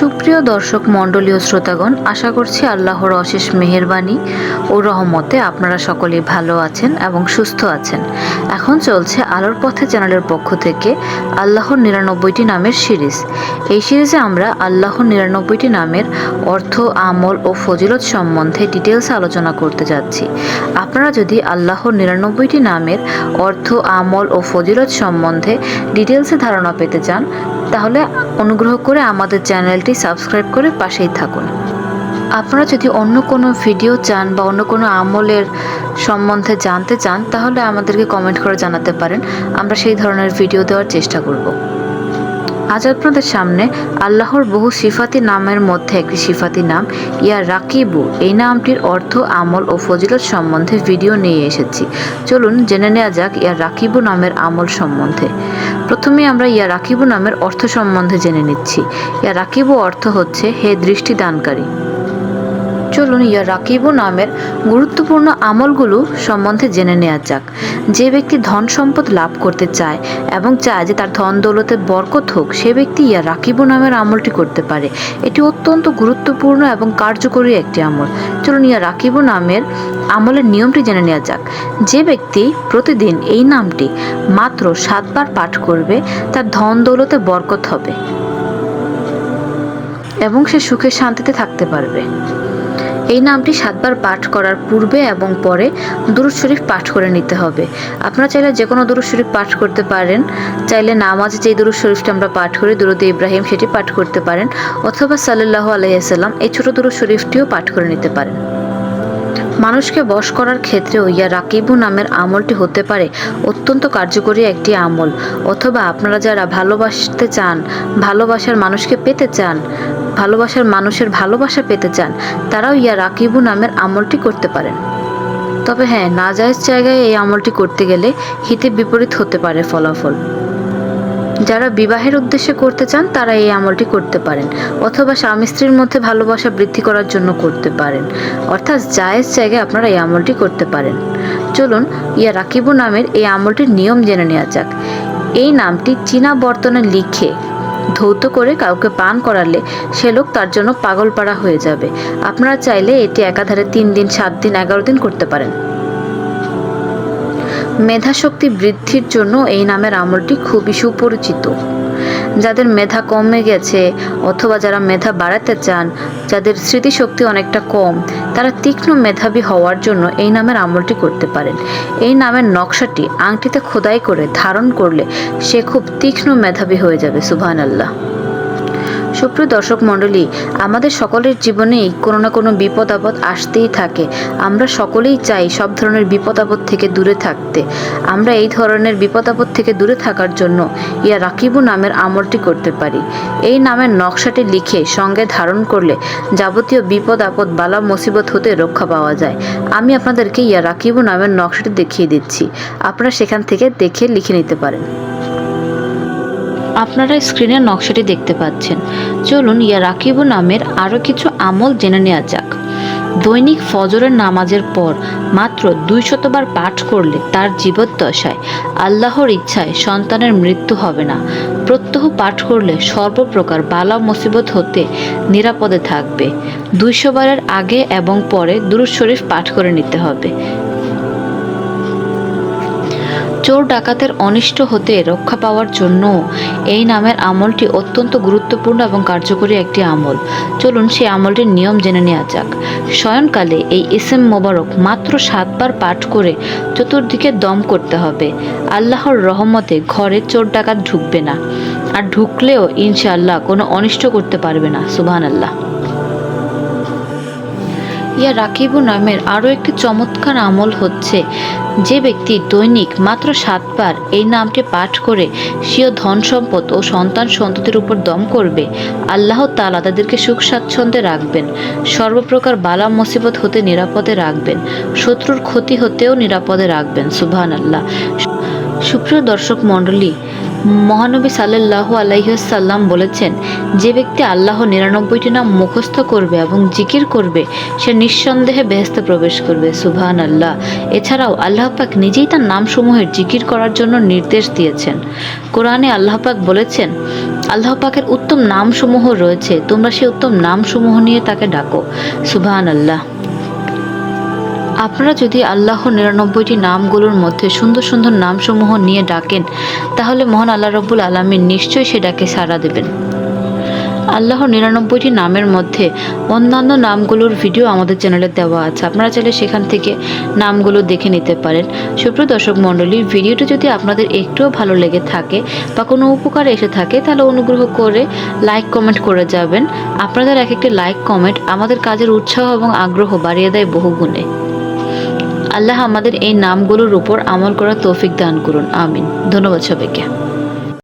সুপ্রিয় দর্শক মণ্ডলীয় শ্রোতাগণ, আশা করছি আল্লাহর অশেষ মেহেরবানি ও রহমতে আপনারা সকলেই ভালো আছেন এবং সুস্থ আছেন। এখন চলছে আলোর পথে চ্যানেলের পক্ষ থেকে আল্লাহর নিরানব্বইটি নামের সিরিজ। এই সিরিজে আমরা আল্লাহর নিরানব্বইটি নামের অর্থ, আমল ও ফজিলত সম্বন্ধে ডিটেলস আলোচনা করতে যাচ্ছি। আপনারা যদি আল্লাহর নিরানব্বইটি নামের অর্থ, আমল ও ফজিলত সম্বন্ধে ডিটেলসে ধারণা পেতে চান তাহলে অনুগ্রহ করে আমাদের চ্যানেলটি সাবস্ক্রাইব করে পাশেই থাকুন। আপনারা যদি অন্য কোনো ভিডিও চান বা অন্য কোনো আমলের সম্বন্ধে জানতে চান, তাহলে আমাদেরকে কমেন্ট করে জানাতে পারেন। আমরা সেই ধরনের ভিডিও দেওয়ার চেষ্টা করব। আজ আপনাদের সামনে আল্লাহর বহু সিফাতি নামের মধ্যে একটি সিফাতি নাম, ইয়া রাকিবু। এই নামটির অর্থ আমল ও ফজিলত সম্বন্ধে ভিডিও নিয়ে এসেছি। চলুন জেনে নেওয়া যাক ইয়া রাকিবু নামের আমল সম্বন্ধে। প্রথমে আমরা ইয়া রাকিবু নামের অর্থ সম্বন্ধে জেনে নিচ্ছি। ইয়া রাকিবু অর্থ হচ্ছে, হে দৃষ্টিদানকারী। চলুন ইয়া রাকিবু নামের গুরুত্বপূর্ণ আমলগুলো সম্বন্ধে জেনে নেওয়া যাক। যে ব্যক্তি ধন সম্পদ লাভ করতে চায় এবং চায় যে তার ধন দৌলতে বরকত হোক, সে ব্যক্তি ইয়া রাকিবু নামের আমলটি করতে পারে। এটি অত্যন্ত গুরুত্বপূর্ণ এবং কার্যকরী একটি আমল। চলুন ইয়া রাকিবু নামের আমলের নিয়মটি জেনে নেওয়া যাক। যে ব্যক্তি প্রতিদিন এই নামটি মাত্র সাতবার পাঠ করবে, তার ধন দৌলতে বরকত হবে এবং সে সুখে শান্তিতে থাকতে পারবে। এই নামটি সাতবার পাঠ করার পূর্বে এবং পরে দুরুদ শরীফ পাঠ করে নিতে হবে। আপনারা চাইলে যে কোনো দুরুদ শরীফ পাঠ করতে পারেন। চাইলে নামাজ যেই দুরুদ শরীফটা আমরা পাঠ করি, দুরুদ ইব্রাহিম সেটি পাঠ করতে পারেন অথবা সাল্লাহ আলাইসাল্লাম এই ছোট দুরুদ শরীফটিও পাঠ করে নিতে পারেন। মানুষকে বশ করার ক্ষেত্রেও ইয়া রাকিবু নামের আমলটি হতে পারে অত্যন্ত কার্যকরী একটি আমল। অথবা আপনারা যারা ভালোবাসতে চান, ভালোবাসার মানুষকে পেতে চান ভালোবাসার মানুষের ভালোবাসা পেতে চান, তারাও ইয়া রাকিবু নামের আমলটি করতে পারেন। তবে হ্যাঁ নাজায়েজ জায়গায় এই আমলটি করতে গেলে হিতে বিপরীত হতে পারে ফলাফল। যারা বিবাহের উদ্দেশ্যে করতে চান, তারা এই আমলটি করতে পারেন, অথবা স্বামী স্ত্রীর মধ্যে ভালোবাসা বৃদ্ধি করার জন্য করতে পারেন। অর্থাৎ জায়েজ জায়গায় আপনারা এই আমলটি করতে পারেন। চলুন, ইয়া রাকিবু নামের এই আমলটির নিয়ম জেনে নেওয়া যাক। এই নামটি চীনা বর্তনে লিখে ধৌত করে কাউকে পান করালে সে লোক তার জন্য পাগলপাড়া হয়ে যাবে। আপনারা চাইলে এটি একাধারে তিন দিন, সাত দিন, এগারো দিন করতে পারেন। মেধাশক্তি বৃদ্ধির জন্য এই নামের আমলটি খুবই সুপরিচিত। যাদের মেধা কমে গেছে অথবা যারা মেধা বাড়াতে চান, যাদের স্মৃতিশক্তি অনেকটা কম, তারা তীক্ষ্ণ মেধাবী হওয়ার জন্য এই নামের আমলটি করতে পারেন। এই নামের নকশাটি আংটিতে খোদাই করে ধারণ করলে সে খুব তীক্ষ্ণ মেধাবী হয়ে যাবে সুবহান আল্লাহ সুপ্রিয় দর্শক মণ্ডলী, আমাদের সকলের জীবনেই কোনো না কোনো বিপদ আপদ আসতেই থাকে। আমরা সকলেই চাই সব ধরনের বিপদ আপদ থেকে দূরে থাকতে। আমরা এই ধরনের বিপদ আপদ থেকে দূরে থাকার জন্য ইয়া রাকিবু নামের আমলটি করতে পারি। এই নামের নকশাটি লিখে সঙ্গে ধারণ করলে যাবতীয় বিপদ আপদ, বালা মুসিবত হতে রক্ষা পাওয়া যায়। আমি আপনাদেরকে ইয়া রাকিবু নামের নকশাটি দেখিয়ে দিচ্ছি। আপনারা সেখান থেকে দেখে লিখে নিতে পারেন। আপনারা স্ক্রিনের নকশাটি দেখতে পাচ্ছেন। চলুন ইয়া রাকিবু নামের আরও কিছু আমল জেনে নেওয়া যাক। দৈনিক ফজরের নামাজের পর মাত্র দুই শতবার পাঠ করলে তার জীবদ্দশায়, আল্লাহর ইচ্ছায় সন্তানের মৃত্যু হবে না। প্রত্যহ পাঠ করলে সর্বপ্রকার বালা মুসিবত হতে নিরাপদে থাকবে। দুইশো বারের আগে এবং পরে দুরুদ শরীফ পাঠ করে নিতে হবে। চোর ডাকাতের অনিষ্ট হতে রক্ষা পাওয়ার জন্য এই নামের আমলটি অত্যন্ত গুরুত্বপূর্ণ এবং কার্যকরী একটি আমল। চলুন সেই আমলটির নিয়ম জেনে নেওয়া যাক। শয়নকালে এই ইসেম মোবারক মাত্র সাতবার পাঠ করে চতুর্দিকে দম করতে হবে। আল্লাহর রহমতে ঘরে চোর ডাকাত ঢুকবে না। আর ঢুকলেও ইনশাআল্লাহ কোনো অনিষ্ট করতে পারবে না। সুবহান আল্লাহ ইয়া রাকিবু নামের আরও একটি চমৎকার আমল হচ্ছে, যে ব্যক্তি দৈনিক মাত্র সাতবার এই নামটি পাঠ করে স্বীয় ধন সম্পদ ও সন্তান সন্ততির উপর দম করবে, আল্লাহ তালা তাদেরকে সুখ স্বাচ্ছন্দ্যে রাখবেন, সর্বপ্রকার বালা মুসিবত হতে নিরাপদে রাখবেন, শত্রুর ক্ষতি হতেও নিরাপদে রাখবেন সুবহান আল্লাহ সুপ্রিয় দর্শক মণ্ডলী, মহানবী সাল্লাল্লাহু আলাইসাল্লাম বলেছেন যে ব্যক্তি আল্লাহ নিরানব্বইটি নাম মুখস্থ করবে এবং জিকির করবে, সে নিঃসন্দেহে বেহেস্তে প্রবেশ করবে সুবহান আল্লাহ এছাড়াও আল্লাহ পাক নিজেই তার নামসমূহের জিকির করার জন্য নির্দেশ দিয়েছেন। কোরআনে আল্লাহ পাক বলেছেন, আল্লাহ পাকের উত্তম নামসমূহ রয়েছে, তোমরা সেই উত্তম নামসমূহ নিয়ে তাকে ডাকো সুবহান আল্লাহ আপনারা যদি আল্লাহ নিরানব্বইটি নামগুলোর মধ্যে সুন্দর সুন্দর নামসমূহ নিয়ে ডাকেন, তাহলে মহান আল্লাহ রব্বুল আলমিন নিশ্চয়ই সে ডাকে সাড়া দেবেন। আল্লাহর নিরানব্বইটি নামের মধ্যে অন্যান্য নামগুলোর ভিডিও আমাদের চ্যানেলে দেওয়া আছে। আপনারা চাইলে সেখান থেকে নামগুলো দেখে নিতে পারেন। সুপ্রিয় দর্শক মণ্ডলী, ভিডিওটি যদি আপনাদের একটুও ভালো লেগে থাকে বা কোনো উপকার এসে থাকে, তাহলে অনুগ্রহ করে লাইক, কমেন্ট করে যাবেন। আপনাদের এক একটি লাইক, কমেন্ট আমাদের কাজের উৎসাহ এবং আগ্রহ বাড়িয়ে দেয় বহুগুণে আল্লাহ আমাদের এই নামগুলোর উপর আমল করার তৌফিক দান করুন। আমিন। ধন্যবাদ সবাইকে।